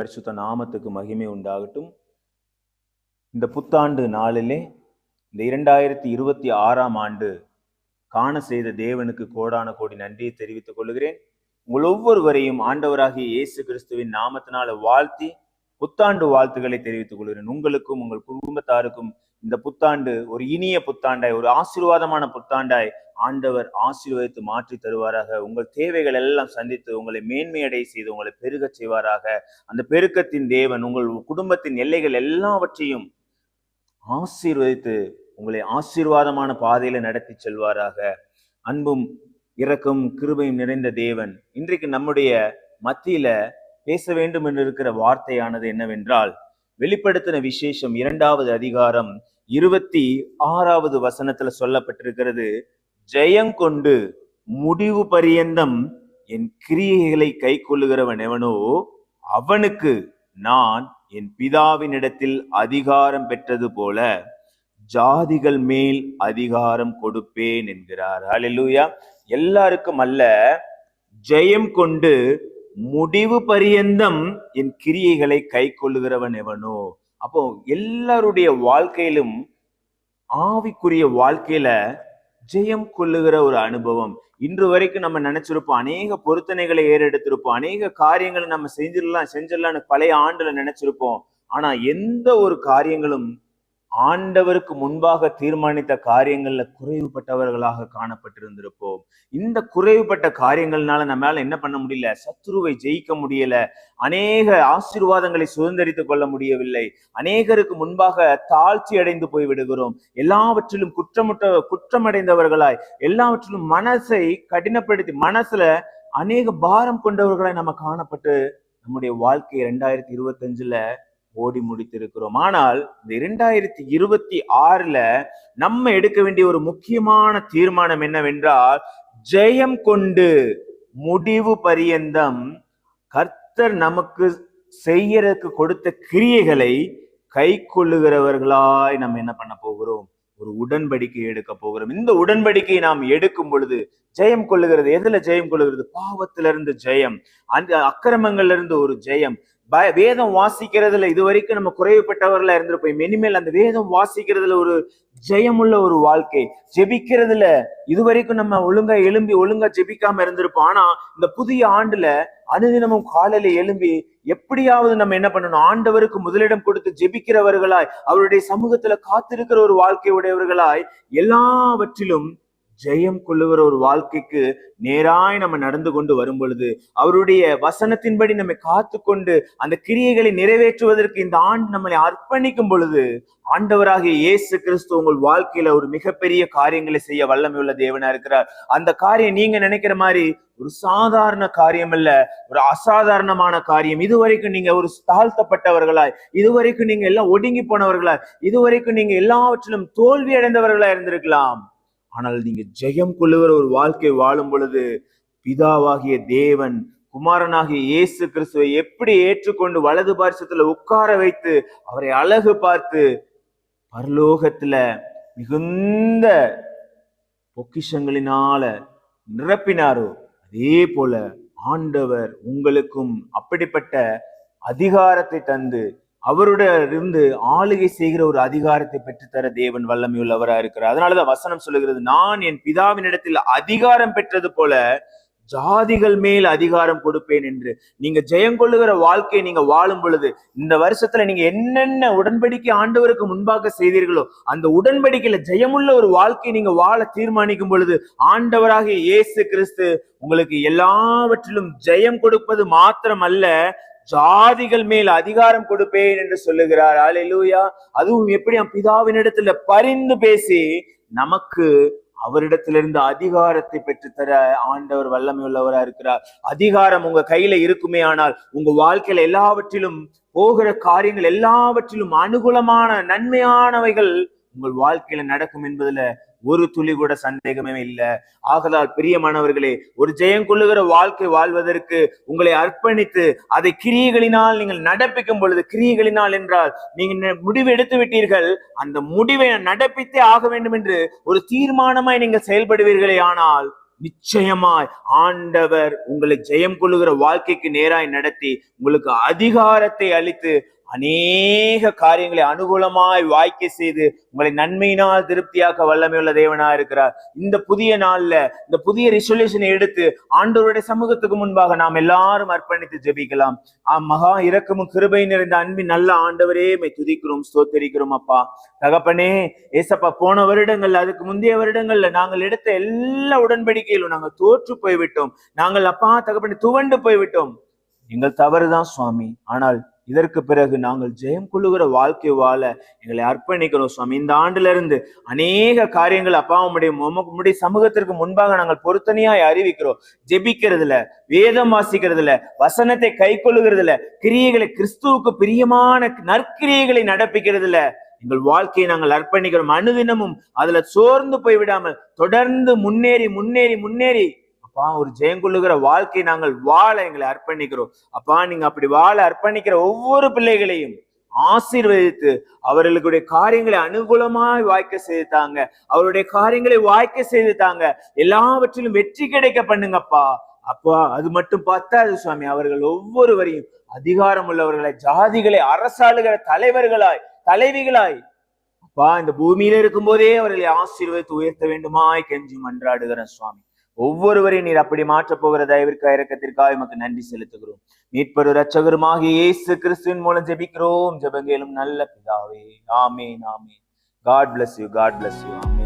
பரிசுத்த நாமத்துக்கு மகிமை உண்டாகட்டும். இந்த புத்தாண்டு நாளிலே இந்த இரண்டாயிரத்தி இருபத்தி ஆறாம் ஆண்டு காண செய்த தேவனுக்கு கோடான கோடி நன்றியை தெரிவித்துக் கொள்கிறேன். உங்கள் ஒவ்வொருவரையும் ஆண்டவராகிய இயேசு கிறிஸ்துவின் நாமத்தினால வாழ்த்தி புத்தாண்டு வாழ்த்துக்களை தெரிவித்துக் கொள்கிறேன். உங்களுக்கும் உங்கள் குடும்பத்தாருக்கும் இந்த புத்தாண்டு ஒரு இனிய புத்தாண்டாய் ஒரு ஆசீர்வாதமான புத்தாண்டாய் ஆண்டவர் ஆசீர்வதித்து மாற்றி தருவாராக. உங்கள் தேவைகள் எல்லாம் சந்தித்து உங்களை மேன்மையடை செய்து உங்களை பெருகச் செய்வாராக. அந்த பெருக்கத்தின் தேவன் உங்கள் குடும்பத்தின் எல்லைகள் எல்லாவற்றையும் ஆசீர்வதித்து உங்களை ஆசீர்வாதமான பாதையில நடத்தி செல்வாராக. அன்பும் இறக்கும் கிருபையும் நிறைந்த தேவன் இன்றைக்கு நம்முடைய மத்தியில பேச வேண்டும் என்று இருக்கிற வார்த்தையானது என்னவென்றால் வெளிப்படுத்தின விசேஷம் இரண்டாவது அதிகாரம் இருபத்தி ஆறாவது வசனத்துல சொல்லப்பட்டிருக்கிறது ஜெயங்கொண்டு முடிவு பரியந்தம் என் கிரியைகளை கை கொள்ளுகிறவன் எவனோ அவனுக்கு நான் என் பிதாவினிடத்தில் அதிகாரம் பெற்றது போல ஜாதிகள் மேல் அதிகாரம் கொடுப்பேன் என்கிறார். ஹalleluya எல்லாருக்கும் அல்ல ஜெயம் கொண்டு முடிவு பரியந்தம் என் கிரியைகளை கை கொள்ளுகிறவன் எவனோ அப்போ எல்லாருடைய வாழ்க்கையிலும் ஆவிக்குரிய வாழ்க்கையில ஜெயம் கொள்ளுகிற ஒரு அனுபவம். இன்று வரைக்கும் நம்ம நினைச்சிருப்போம் அநேக பொருத்தனைகளை ஏறெடுத்திருப்போம் அநேக காரியங்களை நம்ம செஞ்சிடலாம் செஞ்சிடலாம்னு பழைய ஆண்டுல நினைச்சிருப்போம். ஆனா எந்த ஒரு காரியங்களும் ஆண்டவருக்கு முன்பாக தீர்மானித்த காரியங்கள்ல குறைவுபட்டவர்களாக காணப்பட்டிருந்திருப்போம். இந்த குறைவுபட்ட காரியங்கள்னால நம்மளால என்ன பண்ண முடியல? சத்ருவை ஜெயிக்க முடியல. அநேக ஆசீர்வாதங்களை சுதந்திரித்துக் கொள்ள முடியவில்லை. அநேகருக்கு முன்பாக தாழ்ச்சி அடைந்து போய் விடுகிறோம். எல்லாவற்றிலும் குற்றமுட்ட குற்றமடைந்தவர்களாய் எல்லாவற்றிலும் மனசை கடினப்படுத்தி மனசுல அநேக பாரம் கொண்டவர்களாய் நம்ம காணப்பட்டு நம்முடைய வாழ்க்கை ரெண்டாயிரத்தி இருபத்தஞ்சுல ஓடி முடித்திருக்கிறோம். ஆனால் இந்த இரண்டாயிரத்தி இருபத்தி ஆறுல நம்ம எடுக்க வேண்டிய ஒரு முக்கியமான தீர்மானம் என்னவென்றால் ஜெயம் கொண்டு முடிவு பரியந்தம் கர்த்தர் நமக்கு செய்யறதுக்கு கொடுத்த கிரியைகளை கை கொள்ளுகிறவர்களாய் நம்ம என்ன பண்ண போகிறோம்? ஒரு உடன்படிக்கை எடுக்க போகிறோம். இந்த உடன்படிக்கையை நாம் எடுக்கும் பொழுது ஜெயம் கொள்ளுகிறது. எதுல ஜெயம் கொள்ளுகிறது? பாவத்திலிருந்து ஜெயம். அந்த அக்கிரமங்கள்ல இருந்து ஒரு ஜெயம். பய- வேதம் வாசிக்கிறதுல இது வரைக்கும் நம்ம குறைவுபட்டவர்களா இருந்திருப்போம். இனிமேல் அந்த வேதம் வாசிக்கிறதுல ஒரு ஜெயமுள்ள ஒரு வாழ்க்கை. ஜெபிக்கிறதுல இது வரைக்கும் நம்ம ஒழுங்கா எழும்பி ஒழுங்கா ஜெபிக்காம இருந்திருப்போம். ஆனா இந்த புதிய ஆண்டுல அனுதினமும் காலையில எழும்பி எப்படியாவது நம்ம என்ன பண்ணணும்? ஆண்டவருக்கு முதலிடம் கொடுத்து ஜெபிக்கிறவர்களாய் அவருடைய சமூகத்துல காத்திருக்கிற ஒரு வாழ்க்கை உடையவர்களாய் எல்லாவற்றிலும் ஜெயம் கொள்ளுகிற ஒரு வாழ்க்கைக்கு நேராய் நம்ம நடந்து கொண்டு வரும் பொழுது அவருடைய வசனத்தின்படி நம்மை காத்து கொண்டு அந்த கிரியைகளை நிறைவேற்றுவதற்கு இந்த ஆண்டு நம்மளை அர்ப்பணிக்கும் பொழுது ஆண்டவராகிய இயேசு கிறிஸ்து உங்கள் வாழ்க்கையில ஒரு மிகப்பெரிய காரியங்களை செய்ய வல்லமை உள்ள தேவனா இருக்கிறார். அந்த காரியம் நீங்க நினைக்கிற மாதிரி ஒரு சாதாரண காரியம் அல்ல ஒரு அசாதாரணமான காரியம். இதுவரைக்கும் நீங்க ஒரு தாழ்த்தப்பட்டவர்களாய் இதுவரைக்கும் நீங்க எல்லாம் ஒடுங்கி போனவர்களாய் இதுவரைக்கும் நீங்க எல்லாவற்றிலும் தோல்வி அடைந்தவர்களா இருந்திருக்கலாம். ஆனால் நீங்க ஜெயம் கொள்ளுகிற ஒரு வாழ்க்கை வாழும் பொழுது பிதாவாகிய தேவன் குமாரனாகிய இயேசு கிறிஸ்துவை எப்படி ஏற்றுக்கொண்டு வலது பார்சத்துல உட்கார வைத்து அவரை அழகு பார்த்து பரலோகத்துல மிகுந்த பொக்கிஷங்களினால நிரப்பினாரோ அதே போல ஆண்டவர் உங்களுக்கும் அப்படிப்பட்ட அதிகாரத்தை தந்து அவருடைய இருந்து ஆளுகை செய்கிற ஒரு அதிகாரத்தை பெற்றுத்தர தேவன் வல்லமையுள்ளவரா இருக்கிறார். அதனாலதான் வசனம் சொல்லுகிறது நான் என் பிதாவினிடத்தில் அதிகாரம் பெற்றது போல ஜாதிகள் மேல் அதிகாரம் கொடுப்பேன் என்று. நீங்க ஜெயம் கொள்ளுகிற வாழ்க்கையை நீங்க வாழும் பொழுது இந்த வருஷத்துல நீங்க என்னென்ன உடன்படிக்கை ஆண்டவருக்கு முன்பாக செய்தீர்களோ அந்த உடன்படிக்கையில ஜெயமுள்ள ஒரு வாழ்க்கையை நீங்க வாழ தீர்மானிக்கும் பொழுது ஆண்டவராகிய இயேசு கிறிஸ்து உங்களுக்கு எல்லாவற்றிலும் ஜெயம் கொடுப்பது மாத்திரமல்ல ஜாதிகள் மேல் அதிகாரம் கொடுப்பேன் என்று சொல்லுகிறார். அல்லேலூயா அதுவும் எப்படி பிதாவினிடத்துல பரிந்து பேசி நமக்கு அவரிடத்திலிருந்து அதிகாரத்தை பெற்றுத்தர ஆண்டவர் வல்லமை உள்ளவரா இருக்கிறார். அதிகாரம் உங்க கையில இருக்குமே ஆனால் உங்க வாழ்க்கையில எல்லாவற்றிலும் போகிற காரியங்கள் எல்லாவற்றிலும் அனுகூலமான நன்மையானவைகள் உங்கள் வாழ்க்கையில நடக்கும் என்பதுல ஒரு துளி கூட சந்தேகமே இல்லை. ஆகலால் பிரியமானவர்களே ஒரு ஜெயம் கொள்ளுகிற வாழ்க்கை வாழ்வதற்கு உங்களை அர்ப்பணித்து அதை கிரியைகளினால் நீங்கள் நடப்பிக்கும் பொழுது கிரியைகளினால் என்றால் நீங்க முடிவு எடுத்து விட்டீர்கள். அந்த முடிவை நடப்பித்தே ஆக வேண்டும் என்று ஒரு தீர்மானமாய் நீங்கள் செயல்படுவீர்களே ஆனால் நிச்சயமாய் ஆண்டவர் உங்களை ஜெயம் கொள்ளுகிற வாழ்க்கைக்கு நேராய் நடத்தி உங்களுக்கு அதிகாரத்தை அளித்து அநேக காரியங்களை அனுகூலமாய் வாய்க்க செய்து உங்களை நன்மையினால் திருப்தியாக்க வல்லமையுள்ள தேவனா இருக்கிறார். இந்த புதிய நாள்ல இந்த புதிய ரிசொல்யூஷனை எடுத்து ஆண்டவருடைய சமூகத்துக்கு முன்பாக நாம் எல்லாரும் அர்ப்பணித்து ஜெபிக்கலாம். ஆ மகா இரக்கமும் கிருபை நிறைந்த அன்பின் நல்ல ஆண்டவரே மை துதிக்கிறோம் ஸ்தோத்தரிக்கிறோம் அப்பா. தகப்பனே ஏசப்பா போன வருடங்கள்ல அதுக்கு முந்தைய வருடங்கள்ல நாங்கள் எடுத்த எல்லா உடன்படிக்கையிலும் நாங்கள் தோற்று போய்விட்டோம். நாங்கள் அப்பா தகப்பனே துவண்டு போய்விட்டோம். எங்கள் தவறுதான் சுவாமி. ஆனால் இதற்கு பிறகு நாங்கள் ஜெயம் கொள்ளுகிற வாழ்க்கை வாழ எங்களை அர்ப்பணிக்கிறோம் சுவாமி. இந்த ஆண்டுல இருந்து அநேக காரியங்கள் அப்பா உம்முடைய உம்முடைய சமூகத்திற்கு முன்பாக நாங்கள் பொருத்தனையாய் அறிவிக்கிறோம். ஜெபிக்கிறதுல வேதம் வாசிக்கிறதுல வசனத்தை கை கொள்ளுகிறதுல கிரியைகளை கிறிஸ்துவுக்கு பிரியமான நற்கிரியைகளை நடப்பிக்கிறதுல எங்கள் வாழ்க்கையை நாங்கள் அர்ப்பணிக்கிறோம். அனுதினமும் அதுல சோர்ந்து போய் விடாமல் தொடர்ந்து முன்னேறி முன்னேறி முன்னேறி அப்பா ஒரு ஜெயங்கொள்ளுகிற வாழ்க்கை நாங்கள் வாழ எங்களை அர்ப்பணிக்கிறோம். அப்பா நீங்க அப்படி வாழ அர்ப்பணிக்கிற ஒவ்வொரு பிள்ளைகளையும் ஆசீர்வதித்து அவர்களுடைய காரியங்களை அனுகூலமாய் வாய்க்க செய்து தாங்க அவருடைய காரியங்களை வாய்க்க செய்து தாங்க எல்லாவற்றிலும் வெற்றி கிடைக்க பண்ணுங்கப்பா. அப்பா அது மட்டும் பத்தாது சுவாமி. அவர்கள் ஒவ்வொருவரையும் அதிகாரம் உள்ளவர்களை ஜாதிகளை அரசாளுகிற தலைவர்களாய் தலைவிகளாய் அப்பா இந்த பூமியில இருக்கும்போதே அவர்களை ஆசீர்வதித்து உயர்த்த வேண்டுமாய் கெஞ்சி மன்றாடுகிறேன் சுவாமி. ஒவ்வொருவரையும் நீர் அப்படி மாற்றப் போகிற தயவிற்காக இறக்கத்திற்காக எமக்கு நன்றி செலுத்துகிறோம். மீட்பரு ரட்சகருமாகிய இயேசு கிறிஸ்துவின் மூலம் ஜெபிக்கிறோம். ஜெபங்கேலும் நல்ல பிதாவே. ஆமேன் ஆமேன். God bless you God bless you amen